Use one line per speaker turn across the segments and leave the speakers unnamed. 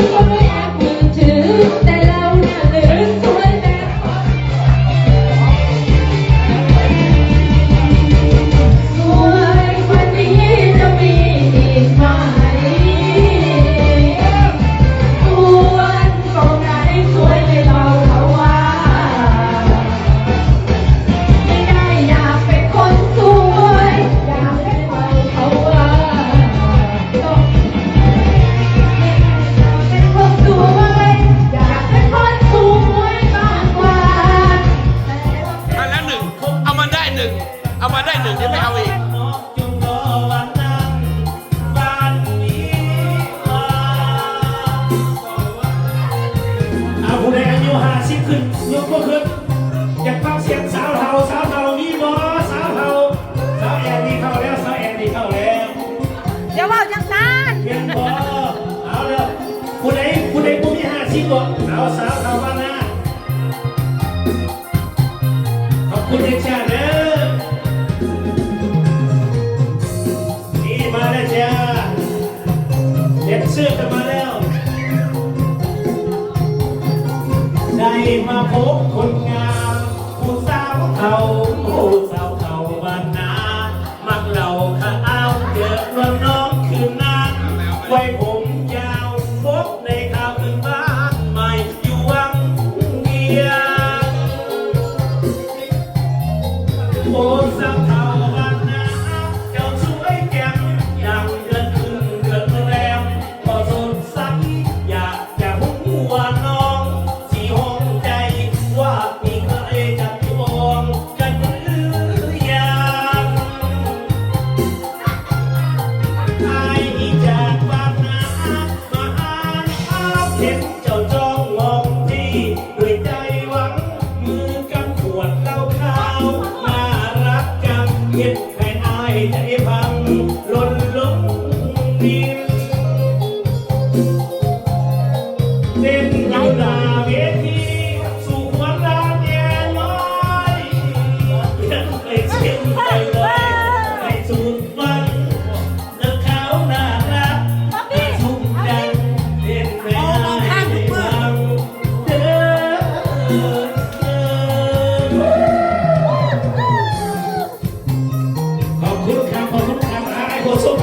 Thank you. าวสาวเาบ้านนขอบคุณเด็ชาเด้อนี่มาแล้วจ้าเด็กเสื้กัมาแล้ว ได้มาพบคน vosotros.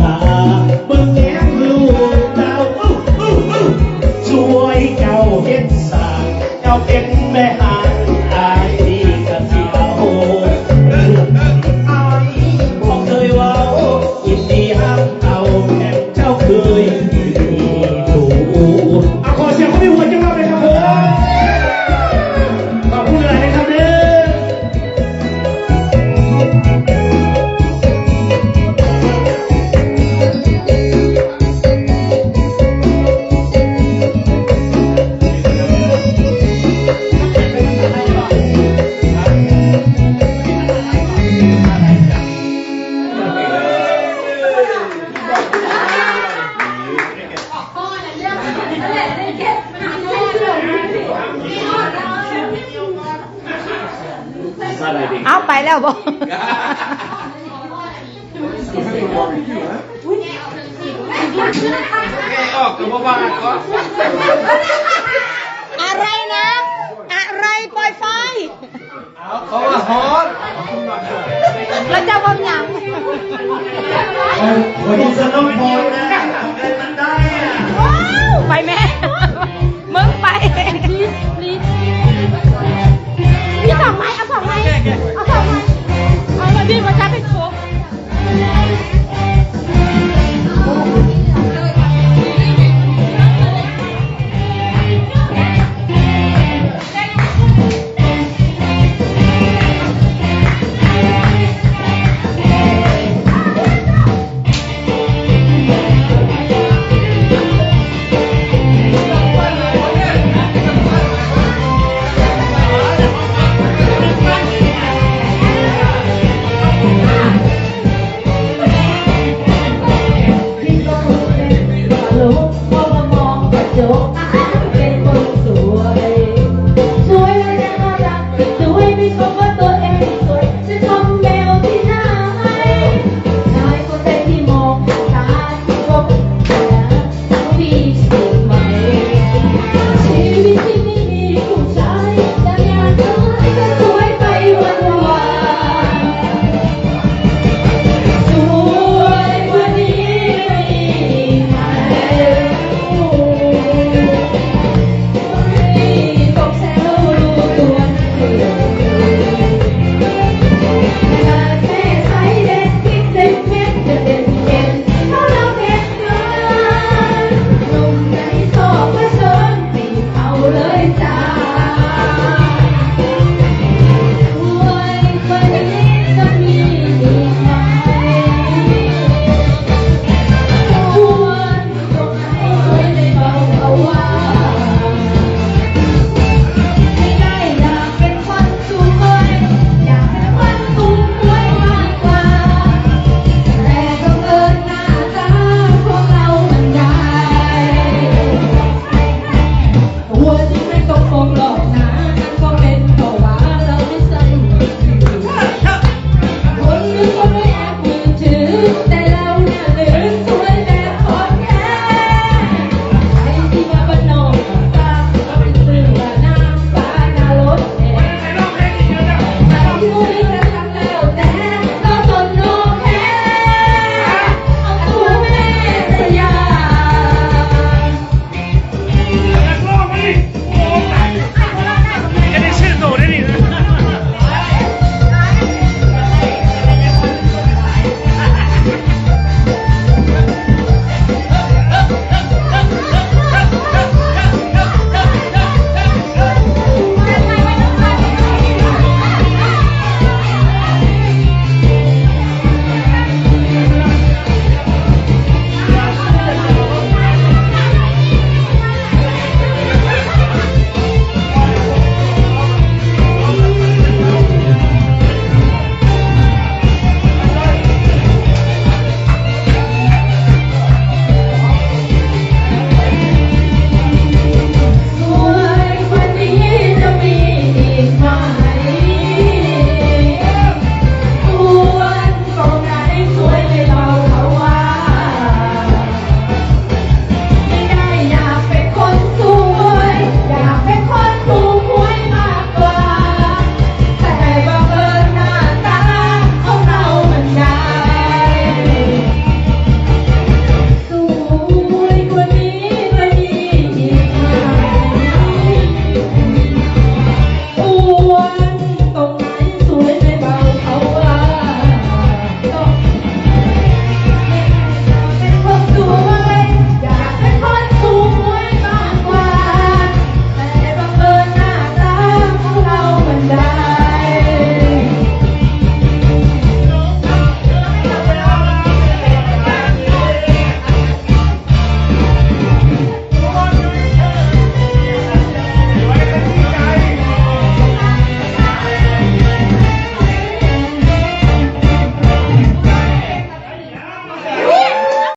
ษาเมื่อแซาไลดิเอาไปแล้วบ่ออกกับบ้านก็อะ
ไรนะ อะไรปล่อยไฟ
เขาว่าฮอต
แล้วจะบ่มหยัง
ไไปแม่